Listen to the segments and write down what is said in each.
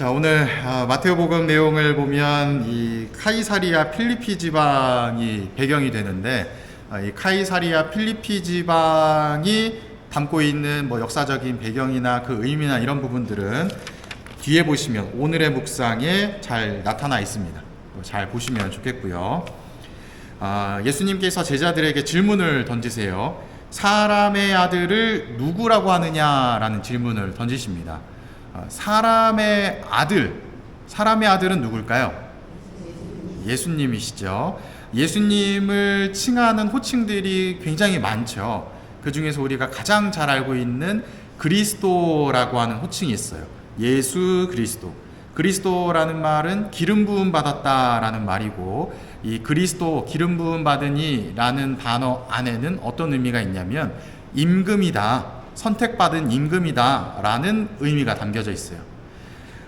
자 오늘 아, 마테오복음 내용을 보면 이 카이사리아 필리피 지방이 배경이 되는데 아, 이 카이사리아 필리피 지방이 담고 있는 뭐 역사적인 배경이나 그 의미나 이런 부분들은 뒤에 보시면 오늘의 묵상에 잘 나타나 있습니다. 뭐잘 보시면 좋겠고요. 아, 예수님께서 제자들에게 질문을 던지세요. 사람의 아들을 누구라고 하느냐라는 질문을 던지십니다. 아, 사람의 아들, 사람의 아들은 누굴까요? 예수님이시죠. 예수님을 칭하는 호칭들이 굉장히 많죠. 그 중에서 우리가 가장 잘 알고 있는 그리스도라고 하는 호칭이 있어요. 예수 그리스도. 그리스도라는 말은 기름 부음 받았다라는 말이고 이 그리스도 기름 부음 받으니라는 단어 안에는 어떤 의미가 있냐면 임금이다 선택받은 임금이다라는 의미가 담겨져 있어요.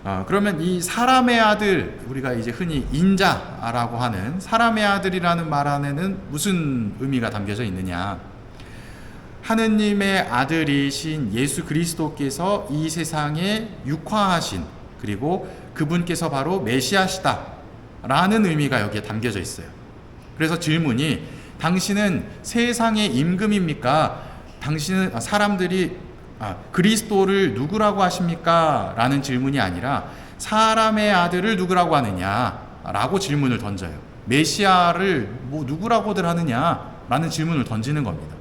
어, 그러면 이 사람의 아들 우리가 이제 흔히 인자라고 하는 사람의 아들이라는 말 안에는 무슨 의미가 담겨져 있느냐? 하느님의 아들이신 예수 그리스도께서 이 세상에 육화하신 그리고 그분께서 바로 메시아시다 라는 의미가 여기에 담겨져 있어요. 그래서 질문이 당신은 세상의 임금입니까? 당신은 아, 사람들이 아, 그리스도를 누구라고 하십니까? 라는 질문이 아니라 사람의 아들을 누구라고 하느냐? 라고 질문을 던져요. 메시아를 뭐 누구라고들 하느냐? 라는 질문을 던지는 겁니다.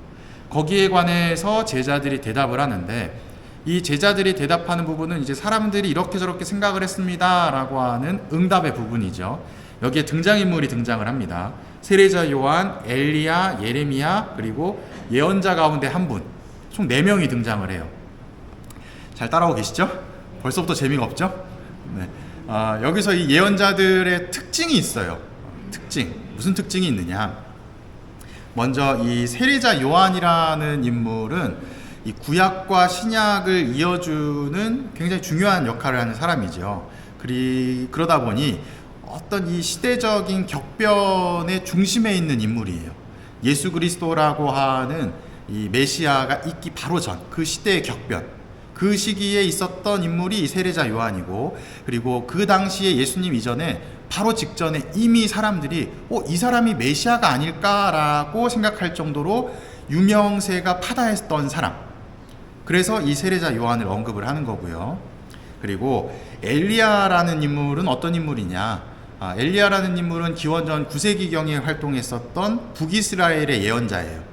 거기에 관해서 제자들이 대답을 하는데 이 제자들이 대답하는 부분은 이제 사람들이 이렇게 저렇게 생각을 했습니다라고 하는 응답의 부분이죠. 여기에 등장인물이 등장을 합니다. 세례자 요한, 엘리야, 예레미야 그리고 예언자 가운데 한 분, 총 4명이 등장을 해요. 잘 따라오고 계시죠? 벌써부터 재미가 없죠? 네. 아, 여기서 이 예언자들의 특징이 있어요. 특징. 무슨 특징이 있느냐? 먼저 이 세례자 요한이라는 인물은 이 구약과 신약을 이어주는 굉장히 중요한 역할을 하는 사람이죠. 그리 그러다 보니 어떤 이 시대적인 격변의 중심에 있는 인물이에요. 예수 그리스도라고 하는 이 메시아가 있기 바로 전 그 시대의 격변 그 시기에 있었던 인물이 이 세례자 요한이고 그리고 그 당시에 예수님 이전에 바로 직전에 이미 사람들이 어, 이 사람이 메시아가 아닐까라고 생각할 정도로 유명세가 파다했던 사람. 그래서 이 세례자 요한을 언급을 하는 거고요. 그리고 엘리야라는 인물은 어떤 인물이냐? 아, 엘리야라는 인물은 기원전 9세기경에 활동했었던 북이스라엘의 예언자예요.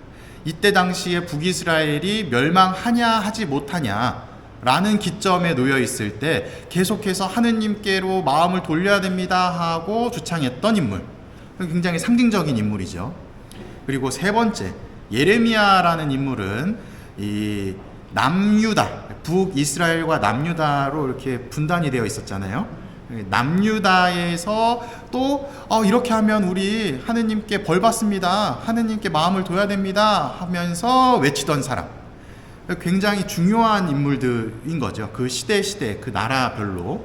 이때 당시에 북이스라엘이 멸망하냐 하지 못하냐 라는 기점에 놓여 있을 때 계속해서 하느님께로 마음을 돌려야 됩니다 하고 주창했던 인물. 굉장히 상징적인 인물이죠. 그리고 세 번째, 예레미야라는 인물은 이 남유다, 북이스라엘과 남유다로 이렇게 분단이 되어 있었잖아요. 남유다에서 또 어, 이렇게 하면 우리 하느님께 벌 받습니다. 하느님께 마음을 둬야 됩니다. 하면서 외치던 사람. 굉장히 중요한 인물들인 거죠. 그 시대 시대 그 나라별로.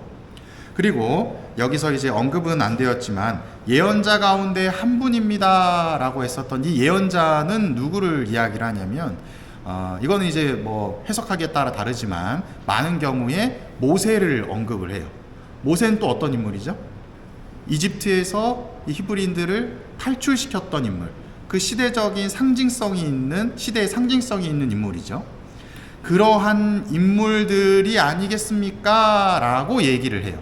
그리고 여기서 이제 언급은 안 되었지만 예언자 가운데 한 분입니다라고 했었던 이 예언자는 누구를 이야기를 하냐면 어, 이거는 이제 뭐 해석하기에 따라 다르지만 많은 경우에 모세를 언급을 해요. 모세는 또 어떤 인물이죠? 이집트에서 이 히브리인들을 탈출시켰던 인물. 그 시대적인 상징성이 있는 시대의 상징성이 있는 인물이죠. 그러한 인물들이 아니겠습니까? 라고 얘기를 해요.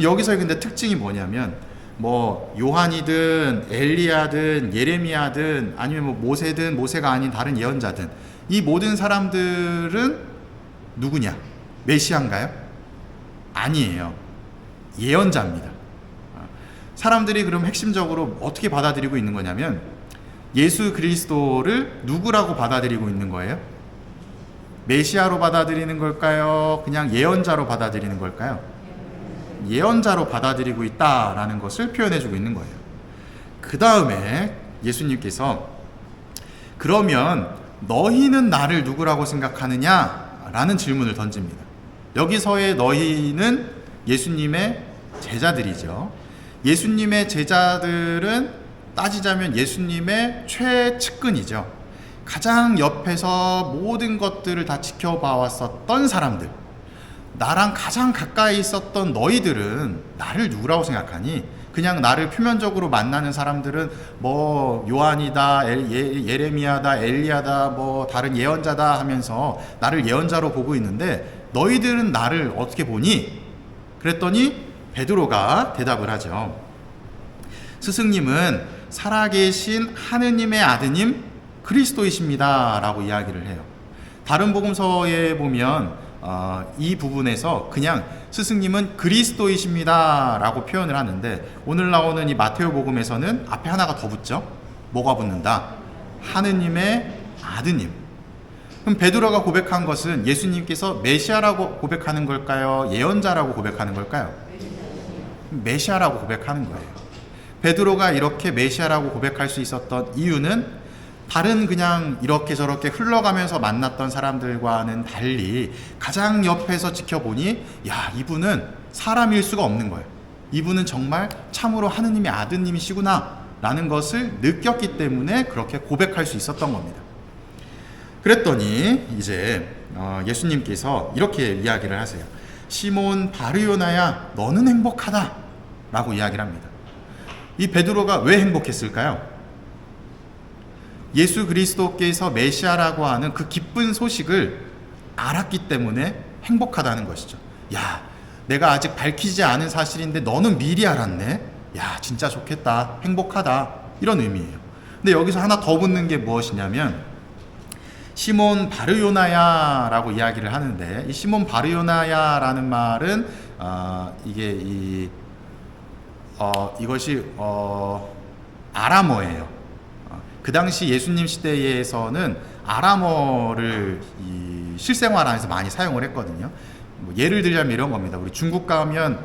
여기서 근데 특징이 뭐냐면 뭐 요한이든 엘리야든 예레미야든 아니면 뭐 모세든 모세가 아닌 다른 예언자든 이 모든 사람들은 누구냐? 메시아인가요? 아니에요. 예언자입니다. 사람들이 그럼 핵심적으로 어떻게 받아들이고 있는 거냐면 예수 그리스도를 누구라고 받아들이고 있는 거예요? 메시아로 받아들이는 걸까요? 그냥 예언자로 받아들이는 걸까요? 예언자로 받아들이고 있다라는 것을 표현해 주고 있는 거예요. 그 다음에 예수님께서 그러면 너희는 나를 누구라고 생각하느냐? 라는 질문을 던집니다. 여기서의 너희는 예수님의 제자들이죠. 예수님의 제자들은 따지자면 예수님의 최측근이죠. 가장 옆에서 모든 것들을 다 지켜봐 왔었던 사람들. 나랑 가장 가까이 있었던 너희들은 나를 누구라고 생각하니? 그냥 나를 표면적으로 만나는 사람들은 뭐 요한이다, 엘- 예, 예레미야다, 엘리야다, 뭐 다른 예언자다 하면서 나를 예언자로 보고 있는데 너희들은 나를 어떻게 보니? 그랬더니 베드로가 대답을 하죠. 스승님은 살아계신 하느님의 아드님 그리스도이십니다라고 이야기를 해요. 다른 복음서에 보면 어, 이 부분에서 그냥 스승님은 그리스도이십니다라고 표현을 하는데 오늘 나오는 이 마테오 복음에서는 앞에 하나가 더 붙죠. 뭐가 붙는다? 하느님의 아드님. 그럼 베드로가 고백한 것은 예수님께서 메시아라고 고백하는 걸까요? 예언자라고 고백하는 걸까요? 메시아라고 고백하는 거예요. 베드로가 이렇게 메시아라고 고백할 수 있었던 이유는 다른 그냥 이렇게 저렇게 흘러가면서 만났던 사람들과는 달리 가장 옆에서 지켜보니 야 이분은 사람일 수가 없는 거예요. 이분은 정말 참으로 하느님의 아드님이시구나 라는 것을 느꼈기 때문에 그렇게 고백할 수 있었던 겁니다. 그랬더니 이제 어, 예수님께서 이렇게 이야기를 하세요. 시몬 바르요나야 너는 행복하다 라고 이야기를 합니다. 이 베드로가 왜 행복했을까요? 예수 그리스도께서 메시아라고 하는 그 기쁜 소식을 알았기 때문에 행복하다는 것이죠. 야, 내가 아직 밝히지 않은 사실인데 너는 미리 알았네. 야, 진짜 좋겠다. 행복하다. 이런 의미예요. 근데 여기서 하나 더 붙는 게 무엇이냐면 시몬 바르요나야라고 이야기를 하는데 이 시몬 바르요나야라는 말은 어, 이게 이 어, 이것이 어, 아람어예요. 어, 그 당시 예수님 시대에서는 아람어를 이 실생활 안에서 많이 사용을 했거든요. 뭐 예를 들자면 이런 겁니다. 우리 중국 가면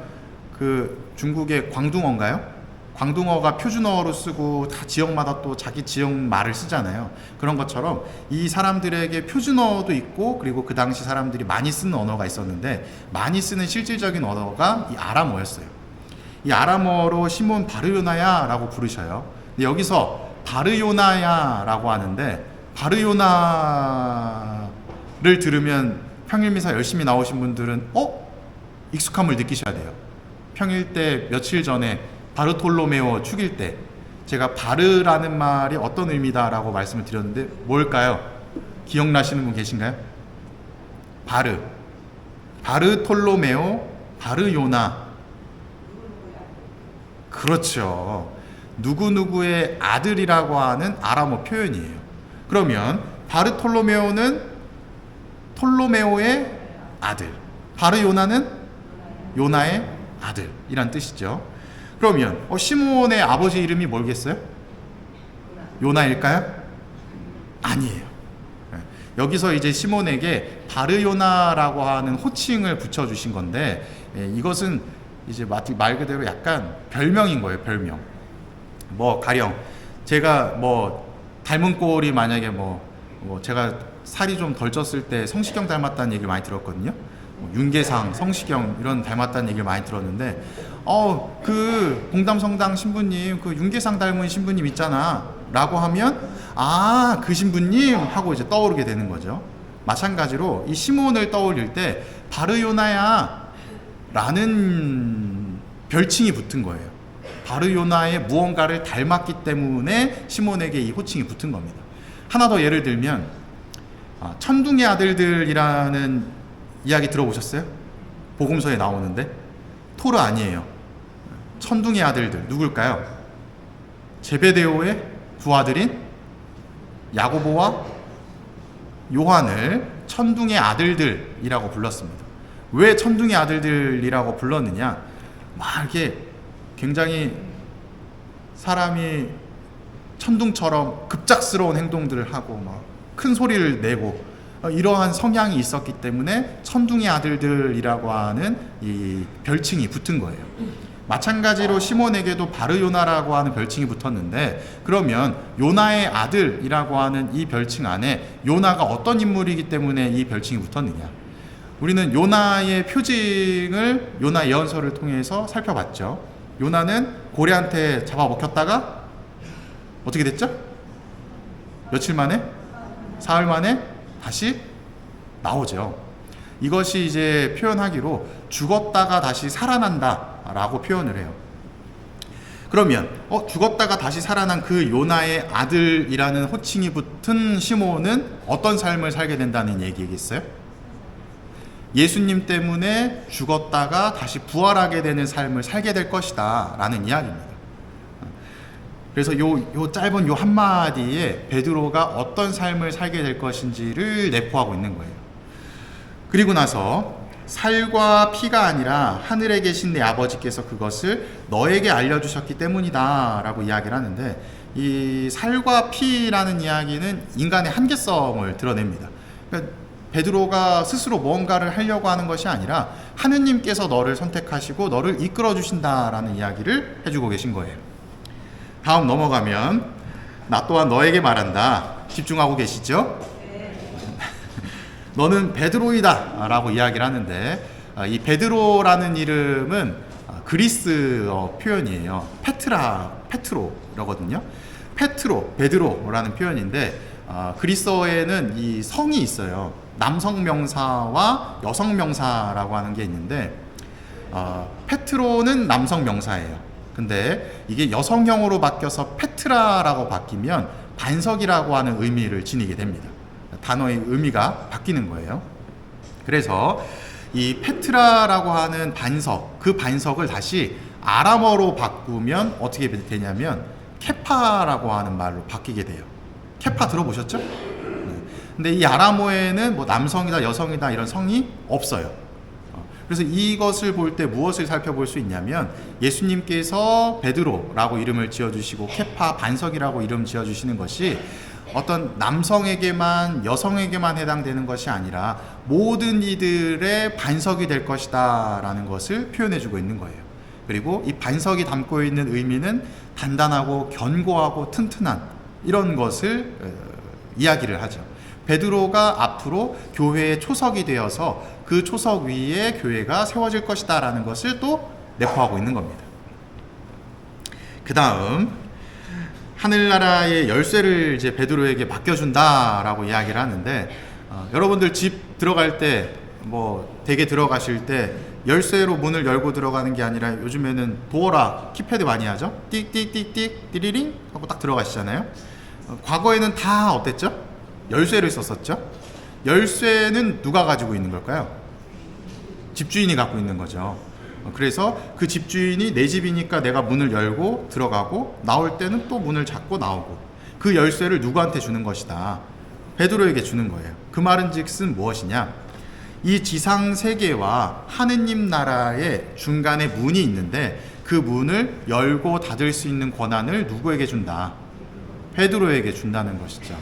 그 중국의 광둥어인가요? 광둥어가 표준어로 쓰고 다 지역마다 또 자기 지역 말을 쓰잖아요. 그런 것처럼 이 사람들에게 표준어도 있고 그리고 그 당시 사람들이 많이 쓰는 언어가 있었는데 많이 쓰는 실질적인 언어가 이 아람어였어요. 이 아람어로 시몬 바르요나야라고 부르셔요. 근데 여기서 바르요나야라고 하는데 바르요나를 들으면 평일미사 열심히 나오신 분들은 어 익숙함을 느끼셔야 돼요. 평일 때 며칠 전에 바르톨로메오 축일 때 제가 바르라는 말이 어떤 의미다라고 말씀을 드렸는데 뭘까요? 기억나시는 분 계신가요? 바르 바르톨로메오 바르요나 그렇죠. 누구누구의 아들이라고 하는 아람어 표현이에요. 그러면 바르톨로메오는 톨로메오의 아들, 바르요나는 요나의 아들이란 뜻이죠. 그러면 어, 시몬의 아버지 이름이 뭘겠어요? 요나일까요? 아니에요. 네. 여기서 이제 시몬에게 바르요나라고 하는 호칭을 붙여주신 건데 예, 이것은 이제 마- 말 그대로 약간 별명인 거예요, 별명. 뭐 가령 제가 뭐 닮은 꼴이 만약에 뭐, 뭐 제가 살이 좀 덜 쪘을 때 성시경 닮았다는 얘기를 많이 들었거든요. 뭐 윤계상, 성시경 이런 닮았다는 얘기를 많이 들었는데 어 그 봉담성당 신부님 그 윤계상 닮은 신부님 있잖아라고 하면 아 그 신부님 하고 이제 떠오르게 되는 거죠. 마찬가지로 이 시몬을 떠올릴 때 바르요나야 라는 별칭이 붙은 거예요. 바르요나의 무언가를 닮았기 때문에 시몬에게 이 호칭이 붙은 겁니다. 하나 더 예를 들면 아, 천둥의 아들들이라는 이야기 들어보셨어요? 복음서에 나오는데 토르 아니에요. 천둥의 아들들 누굴까요? 제베데오의 두 아들인 야고보와 요한을 천둥의 아들들이라고 불렀습니다. 왜 천둥의 아들들이라고 불렀느냐? 막 이렇게 굉장히 사람이 천둥처럼 급작스러운 행동들을 하고 막 큰 소리를 내고 어, 이러한 성향이 있었기 때문에 천둥의 아들들이라고 하는 이 별칭이 붙은 거예요. 마찬가지로 시몬에게도 바르요나라고 하는 별칭이 붙었는데 그러면 요나의 아들이라고 하는 이 별칭 안에 요나가 어떤 인물이기 때문에 이 별칭이 붙었느냐? 우리는 요나의 표징을 요나 예언서를 통해서 살펴봤죠. 요나는 고래한테 잡아먹혔다가 어떻게 됐죠? 며칠 만에? 사흘 만에 다시 나오죠. 이것이 이제 표현하기로 죽었다가 다시 살아난다라고 표현을 해요. 그러면 어, 죽었다가 다시 살아난 그 요나의 아들이라는 호칭이 붙은 시몬은 어떤 삶을 살게 된다는 얘기겠어요? 예수님 때문에 죽었다가 다시 부활하게 되는 삶을 살게 될 것이다 라는 이야기입니다. 그래서 요, 요 짧은 요 한마디에 베드로가 어떤 삶을 살게 될 것인지를 내포하고 있는 거예요. 그리고 나서 살과 피가 아니라 하늘에 계신 내 아버지께서 그것을 너에게 알려주셨기 때문이다 라고 이야기를 하는데 이 살과 피라는 이야기는 인간의 한계성을 드러냅니다. 그러니까 베드로가 스스로 무언가를 하려고 하는 것이 아니라 하느님께서 너를 선택하시고 너를 이끌어 주신다라는 이야기를 해주고 계신 거예요. 다음 넘어가면 나 또한 너에게 말한다. 집중하고 계시죠? 너는 베드로이다라고 이야기를 하는데 아, 이 베드로라는 이름은 아, 그리스어 표현이에요. 페트라, 페트로라거든요. 페트로, 베드로라는 표현인데 아, 그리스어에는 이 성이 있어요. 남성 명사와 여성 명사라고 하는 게 있는데 어, 페트로는 남성 명사예요. 근데 이게 여성형으로 바뀌어서 페트라라고 바뀌면 반석이라고 하는 의미를 지니게 됩니다. 단어의 의미가 바뀌는 거예요. 그래서 이 페트라라고 하는 반석, 그 반석을 다시 아람어로 바꾸면 어떻게 되냐면 케파라고 하는 말로 바뀌게 돼요. 케파 들어보셨죠? 네. 근데 이 아람어에는 뭐 남성이다, 여성이다 이런 성이 없어요. 어, 그래서 이것을 볼 때 무엇을 살펴볼 수 있냐면 예수님께서 베드로라고 이름을 지어주시고 케파 반석이라고 이름 지어주시는 것이 어떤 남성에게만 여성에게만 해당되는 것이 아니라 모든 이들의 반석이 될 것이다라는 것을 표현해주고 있는 거예요. 그리고 이 반석이 담고 있는 의미는 단단하고 견고하고 튼튼한 이런 것을 어, 이야기를 하죠. 베드로가 앞으로 교회의 초석이 되어서 그 초석 위에 교회가 세워질 것이다라는 것을 또 내포하고 있는 겁니다. 그 다음 하늘나라의 열쇠를 이제 베드로에게 맡겨준다라고 이야기를 하는데 어, 여러분들 집 들어갈 때 뭐 댁에 들어가실 때 열쇠로 문을 열고 들어가는 게 아니라 요즘에는 도어라 키패드 많이 하죠? 띡띡띡띡 띠리링 하고 딱 들어가시잖아요. 어, 과거에는 다 어땠죠 열쇠를 썼었죠 열쇠는 누가 가지고 있는 걸까요 집주인이 갖고 있는 거죠 어, 그래서 그 집주인이 내 집이니까 내가 문을 열고 들어가고 나올 때는 또 문을 잡고 나오고 그 열쇠를 누구한테 주는 것이다. 베드로에게 주는 거예요. 그 말은 즉슨 무엇이냐? 이 지상 세계와 하느님 나라의 중간에 문이 있는데 그 문을 열고 닫을 수 있는 권한을 누구에게 준다? 베드로에게 준다는 것이죠.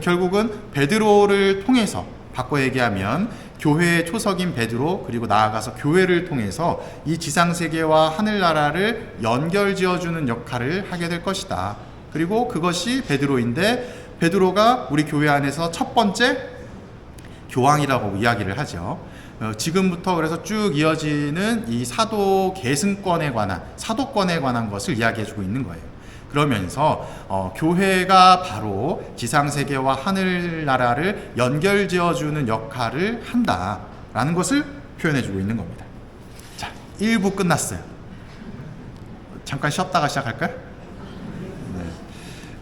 결국은 베드로를 통해서 바꿔 얘기하면 교회의 초석인 베드로 그리고 나아가서 교회를 통해서 이 지상 세계와 하늘 나라를 연결 지어 주는 역할을 하게 될 것이다. 그리고 그것이 베드로인데 베드로가 우리 교회 안에서 첫 번째 교황이라고 이야기를 하죠. 어, 지금부터 그래서 쭉 이어지는 이 사도 계승권에 관한 사도권에 관한 것을 이야기해 주고 있는 거예요. 그러면서 어, 교회가 바로 지상 세계와 하늘 나라를 연결 지어 주는 역할을 한다라는 것을 표현해 주고 있는 겁니다. 자, 1부 끝났어요. 잠깐 쉬었다가 시작할까요? 네.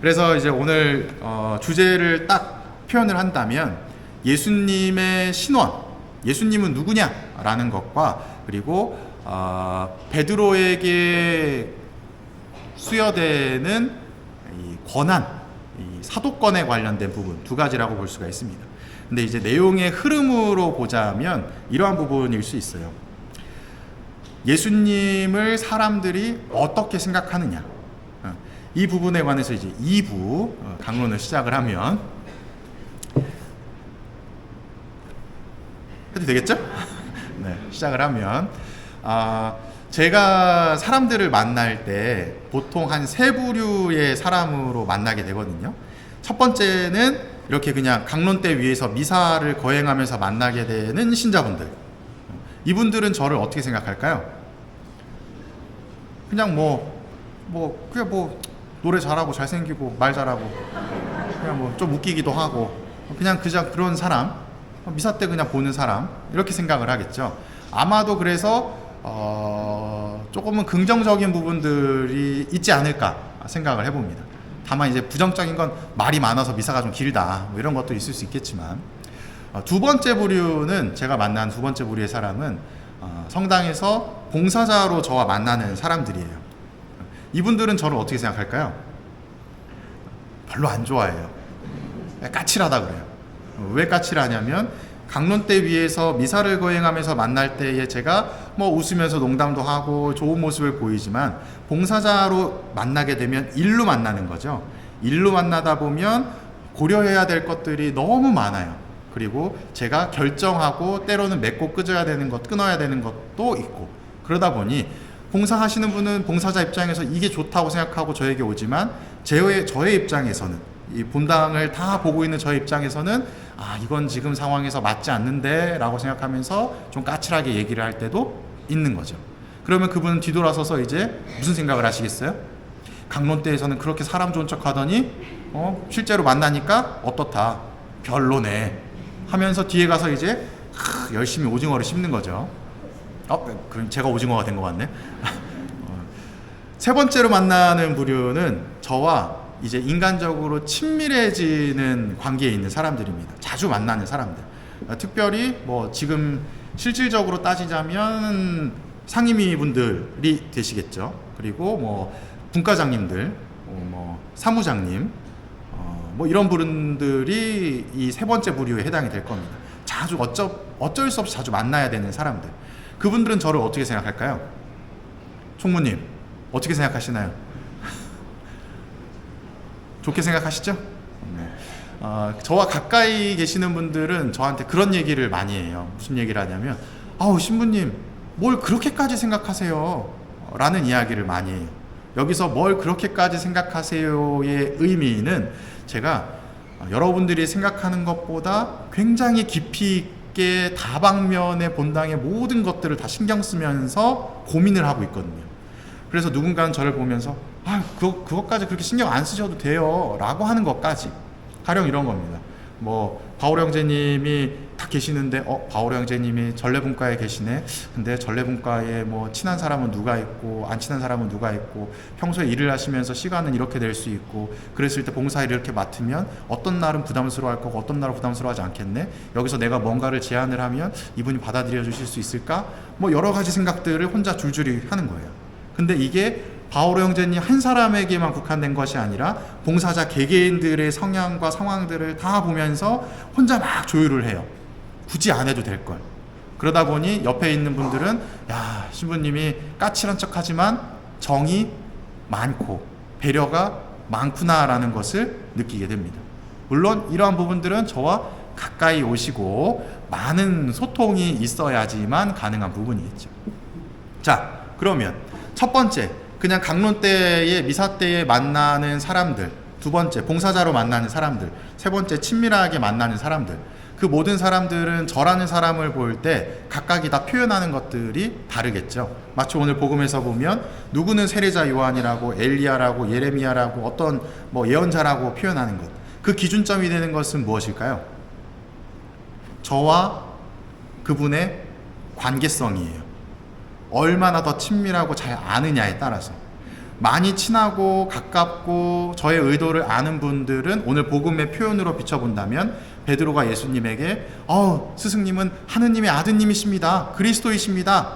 그래서 이제 오늘 어, 주제를 딱 표현을 한다면 예수님의 신원, 예수님은 누구냐라는 것과 그리고 어, 베드로에게 수여되는 이 권한, 이 사도권에 관련된 부분 두 가지라고 볼 수가 있습니다. 근데 이제 내용의 흐름으로 보자면 이러한 부분일 수 있어요. 예수님을 사람들이 어떻게 생각하느냐. 어, 이 부분에 관해서 이제 2부 어, 강론을 시작을 하면 해도 되겠죠? 네, 시작을 하면 아, 제가 사람들을 만날 때 보통 한 세 부류의 사람으로 만나게 되거든요. 첫 번째는 이렇게 그냥 강론대 위에서 미사를 거행하면서 만나게 되는 신자분들. 이분들은 저를 어떻게 생각할까요? 그냥 뭐, 뭐, 그냥 뭐, 노래 잘하고 잘생기고 말 잘하고 그냥 뭐 좀 웃기기도 하고 그냥 그냥 그런 사람 어, 미사 때 그냥 보는 사람 이렇게 생각을 하겠죠. 아마도 그래서 어, 조금은 긍정적인 부분들이 있지 않을까 생각을 해봅니다. 다만 이제 부정적인 건 말이 많아서 미사가 좀 길다 뭐 이런 것도 있을 수 있겠지만 어, 두 번째 부류는 제가 만난 두 번째 부류의 사람은 어, 성당에서 봉사자로 저와 만나는 사람들이에요. 이분들은 저를 어떻게 생각할까요? 별로 안 좋아해요. 까칠하다 그래요. 어, 왜 까칠하냐면 강론대 위에서 미사를 거행하면서 만날 때에 제가 뭐 웃으면서 농담도 하고 좋은 모습을 보이지만 봉사자로 만나게 되면 일로 만나는 거죠. 일로 만나다 보면 고려해야 될 것들이 너무 많아요. 그리고 제가 결정하고 때로는 맺고 끊어야 되는 것, 끊어야 되는 것도 있고 그러다 보니 봉사하시는 분은 봉사자 입장에서 이게 좋다고 생각하고 저에게 오지만 저의, 저의 입장에서는 이 본당을 다 보고 있는 저의 입장에서는 아 이건 지금 상황에서 맞지 않는데 라고 생각하면서 좀 까칠하게 얘기를 할 때도 있는 거죠. 그러면 그분은 뒤돌아서서 이제 무슨 생각을 하시겠어요? 강론대에서는 그렇게 사람 좋은 척 하더니 어, 실제로 만나니까 어떻다 별로네 하면서 뒤에 가서 이제 크, 열심히 오징어를 씹는 거죠. 어, 그럼 제가 오징어가 된 것 같네. 어, 세 번째로 만나는 부류는 저와 이제 인간적으로 친밀해지는 관계에 있는 사람들입니다. 자주 만나는 사람들. 어, 특별히 뭐 지금 실질적으로 따지자면 상임위 분들이 되시겠죠. 그리고 뭐 분과장님들, 어, 뭐 사무장님, 어, 뭐 이런 분들이 이 세 번째 부류에 해당이 될 겁니다. 자주 어쩔 어쩔 수 없이 자주 만나야 되는 사람들. 그분들은 저를 어떻게 생각할까요? 총무님 어떻게 생각하시나요? 좋게 생각하시죠? 네. 어, 저와 가까이 계시는 분들은 저한테 그런 얘기를 많이 해요. 무슨 얘기를 하냐면, 아우, 신부님, 뭘 그렇게까지 생각하세요? 라는 이야기를 많이 해요. 여기서 뭘 그렇게까지 생각하세요의 의미는 제가 여러분들이 생각하는 것보다 굉장히 깊이 있게 다방면의 본당의 모든 것들을 다 신경 쓰면서 고민을 하고 있거든요. 그래서 누군가는 저를 보면서 아, 그, 그것까지 그렇게 신경 안 쓰셔도 돼요. 라고 하는 것까지. 가령 이런 겁니다. 뭐, 바울 형제님이 다 계시는데, 어, 바울 형제님이 전래분과에 계시네? 근데 전래분과에 뭐, 친한 사람은 누가 있고, 안 친한 사람은 누가 있고, 평소에 일을 하시면서 시간은 이렇게 될 수 있고, 그랬을 때 봉사일을 이렇게 맡으면 어떤 날은 부담스러워 할 거고, 어떤 날은 부담스러워 하지 않겠네? 여기서 내가 뭔가를 제안을 하면 이분이 받아들여 주실 수 있을까? 뭐, 여러 가지 생각들을 혼자 줄줄이 하는 거예요. 근데 이게 바오로 형제님 한 사람에게만 국한된 것이 아니라 봉사자 개개인들의 성향과 상황들을 다 보면서 혼자 막 조율을 해요. 굳이 안 해도 될 걸. 그러다 보니 옆에 있는 분들은 야 신부님이 까칠한 척하지만 정이 많고 배려가 많구나라는 것을 느끼게 됩니다. 물론 이러한 부분들은 저와 가까이 오시고 많은 소통이 있어야지만 가능한 부분이겠죠. 자 그러면 첫 번째 그냥 강론 때에 미사 때에 만나는 사람들 두 번째 봉사자로 만나는 사람들 세 번째 친밀하게 만나는 사람들 그 모든 사람들은 저라는 사람을 볼 때 각각이 다 표현하는 것들이 다르겠죠. 마치 오늘 복음에서 보면 누구는 세례자 요한이라고 엘리야라고 예레미야라고 어떤 뭐 예언자라고 표현하는 것. 그 기준점이 되는 것은 무엇일까요? 저와 그분의 관계성이에요. 얼마나 더 친밀하고 잘 아느냐에 따라서. 많이 친하고 가깝고 저의 의도를 아는 분들은 오늘 복음의 표현으로 비춰본다면 베드로가 예수님에게 어 스승님은 하느님의 아드님이십니다. 그리스도이십니다.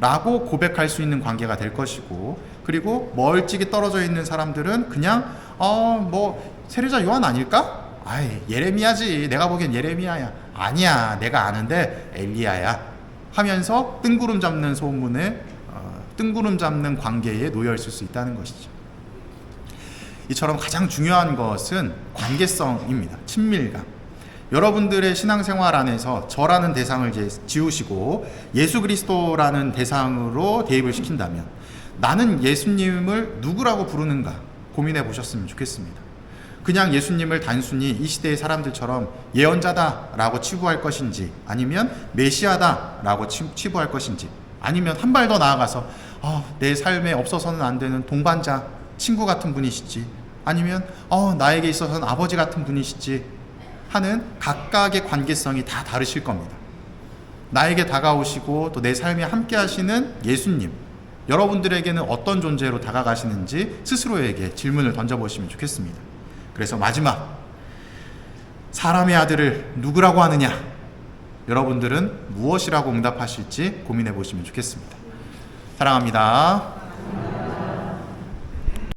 라고 고백할 수 있는 관계가 될 것이고 그리고 멀찍이 떨어져 있는 사람들은 그냥 어 뭐 세례자 요한 아닐까? 아이 예레미야지. 내가 보기엔 예레미야야 아니야. 내가 아는데 엘리야야 하면서 뜬구름 잡는 소문에 어, 뜬구름 잡는 관계에 놓여 있을 수 있다는 것이죠. 이처럼 가장 중요한 것은 관계성입니다. 친밀감. 여러분들의 신앙생활 안에서 저라는 대상을 지우시고 예수 그리스도라는 대상으로 대입을 시킨다면 나는 예수님을 누구라고 부르는가 고민해 보셨으면 좋겠습니다. 그냥 예수님을 단순히 이 시대의 사람들처럼 예언자다라고 치부할 것인지 아니면 메시아다라고 치부할 것인지 아니면 한 발 더 나아가서 어, 내 삶에 없어서는 안 되는 동반자 친구 같은 분이시지 아니면 어, 나에게 있어서는 아버지 같은 분이시지 하는 각각의 관계성이 다 다르실 겁니다. 나에게 다가오시고 또 내 삶에 함께 하시는 예수님. 여러분들에게는 어떤 존재로 다가가시는지 스스로에게 질문을 던져보시면 좋겠습니다. 그래서 마지막, 사람의 아들을 누구라고 하느냐? 여러분들은 무엇이라고 응답하실지 고민해 보시면 좋겠습니다. 사랑합니다.